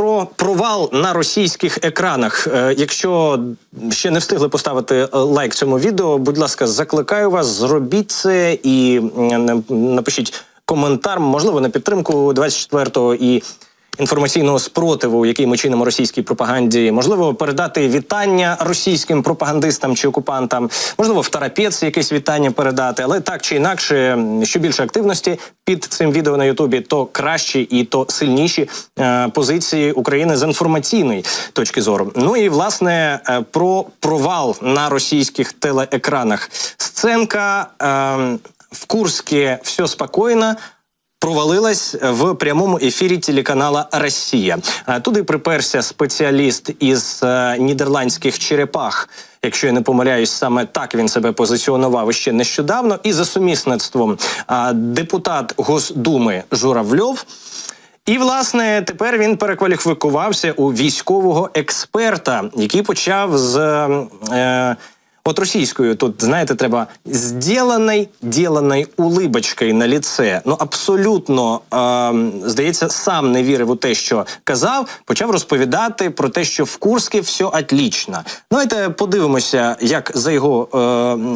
про провал на російських екранах. Е, Якщо ще не встигли поставити е, лайк цьому відео, будь ласка, закликаю вас, зробіть це і м, напишіть коментар, можливо, на підтримку 24-го і інформаційного спротиву, який ми чинимо російській пропаганді, можливо, передати вітання російським пропагандистам чи окупантам, можливо, в Тарапець якесь вітання передати, але так чи інакше, що більше активності під цим відео на Ютубі, то кращі і то сильніші е, позиції України з інформаційної точки зору. Ну і власне е, про провал на російських телеекранах. Сценка е, в Курске все спокійно провалилась в прямому ефірі телеканала Росія. Е, Туди приперся спеціаліст із е, нідерландських черепах. Якщо я не помиляюсь, саме так він себе позиціонував ще нещодавно. І за сумісництвом е, депутат Госдуми Журавльов. І власне тепер він перекваліфікувався у військового експерта, який почав з е, от російською. Тут знаєте, треба зділений, ділений улибочкою на ліце. Ну абсолютно е, здається, сам не вірив у те, що казав. Почав розповідати про те, що в Курську все отлично. Давайте подивимося, як за його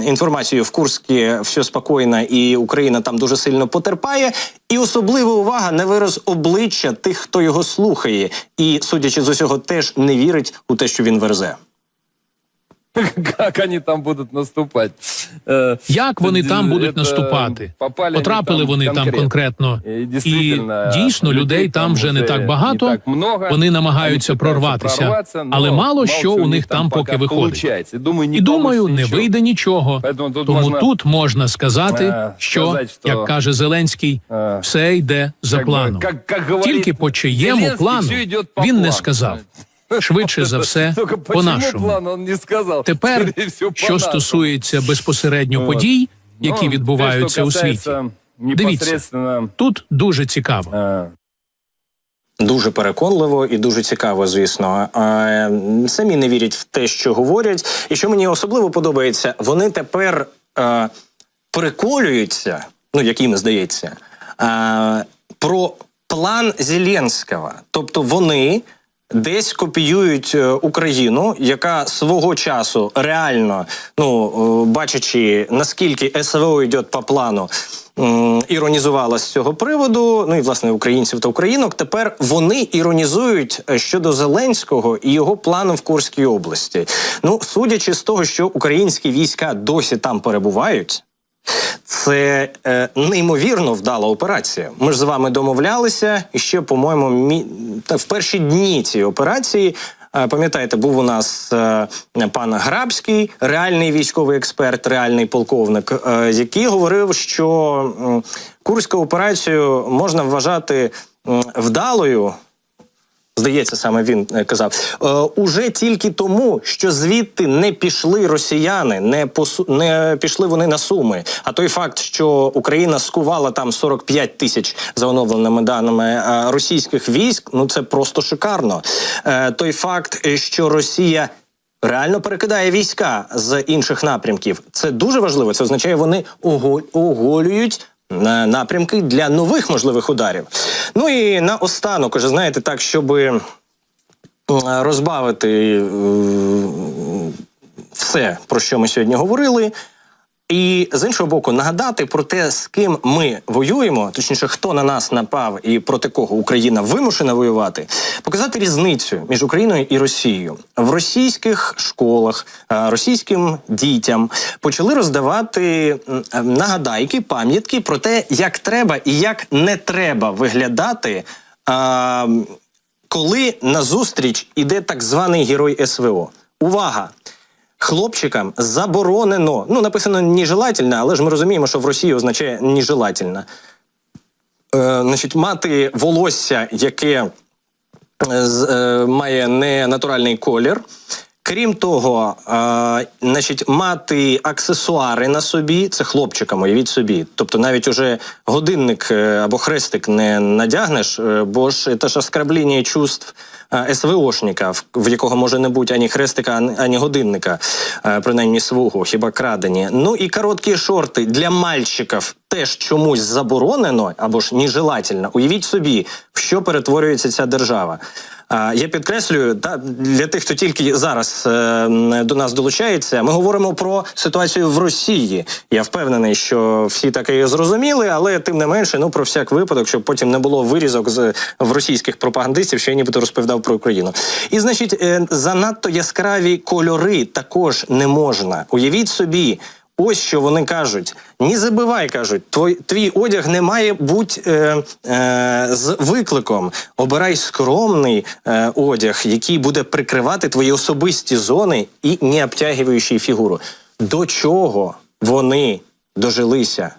е, інформацією в Курську все спокійно, і Україна там дуже сильно потерпає. І особлива увага на вираз обличчя тих, хто його слухає, і судячи з усього, теж не вірить у те, що він верзе. Как они там будут наступать? Э, Як вони там будуть это наступати? попали они Потрапили там вони там конкретно. конкретно. І І дійсно, дійсно людей там вже не так багато. не так много. Вони намагаються Вони прорватися, прорватися, але но мало мало що що у у них них там там поки пока виходить. получається. Думаю, не І думаю, получиться не нічого. вийде нічого. Поэтому тут Тому можна, тут можна сказати, е, що, сказати, що, як каже Зеленський, е, все йде за как бы, планом. как- как говорит Тільки по чиєму Зеленський, плану все йде по він не плану. сказав. Швидше за все, по нашому. Тепер, що стосується безпосередньо подій, які Ну, відбуваються у світі, Дивіться. тут дуже цікаво. е, Дуже переконливо і дуже цікаво, звісно. Е, Самі не вірять в те, що говорять. І що мені особливо подобається, вони тепер е, переколюються, ну як їм здається, е, про план Зеленського. Тобто вони. Десь копіюють е, Україну, яка свого часу реально, ну е, бачачи наскільки СВО йде по плану, іронізувала з цього приводу. Ну і власне українців та українок. Тепер вони іронізують е, щодо Зеленського і його плану в Курській області. Ну, судячи з того, що українські війська досі там перебувають. Це е, неймовірно вдала операція. Ми ж з вами домовлялися, і ще, по-моєму, мі... в перші дні цієї операції. е, Пам'ятаєте, був у нас е, пан Грабський, реальний військовий експерт, реальний полковник, е, який говорив, що м, курську операцію можна вважати вдалою. Здається, саме він е, казав е, уже тільки тому, що звідти не пішли росіяни, не посу не пішли вони на суми. А той факт, що Україна скувала там 45 тисяч за оновленими даними е, російських військ, ну це просто шикарно. Той факт, що Росія. Реально перекидає війська з інших напрямків. Це дуже важливо. Це означає, вони оголюють напрямки для нових можливих ударів. Ну і наостанок, уже знаєте, так, щоб розбавити е, все, про що ми сьогодні говорили. І з іншого боку, нагадати про те, з ким ми воюємо, точніше, хто на нас напав і проти кого Україна вимушена воювати, показати різницю між Україною і Росією в російських школах, е, російським дітям почали роздавати нагадайки, пам'ятки про те, як треба і як не треба виглядати. коли назустріч іде так званий герой СВО. Увага! Хлопчикам заборонено. Ну, написано нежелательно, але ж ми розуміємо, що в Росії означає нежелательно. Е, значить, мати волосся, яке е, з- е, має не натуральний колір. Крім того, е, значить, мати аксесуари на собі, це хлопчикам, уявіть собі. Тобто навіть уже годинник е, або хрестик не надягнеш, е, бо ж це ж оскорблення чувств е, СВОшника, в, якого може не бути ані хрестика, ані, годинника, принаймні свого, хіба крадені. Ну і короткі шорти для мальчиків теж чомусь заборонено або ж нежелательно. Уявіть собі, в що перетворюється ця держава. Я підкреслюю, та для тих, хто тільки зараз е, до нас долучається, ми говоримо про ситуацію в Росії. Я впевнений, що всі так і зрозуміли, але тим не менше, ну про всяк випадок, щоб потім не було вирізок з в російських пропагандистів, що я нібито розповідав про Україну. І значить, е, занадто яскраві кольори також не можна. Уявіть собі. Ось що вони кажуть: не забивай, кажуть, твій, твій одяг не має бути е, е, з викликом. Обирай скромний е, одяг, який буде прикривати твої особисті зони і не обтягуючи фігуру. До чого вони дожилися?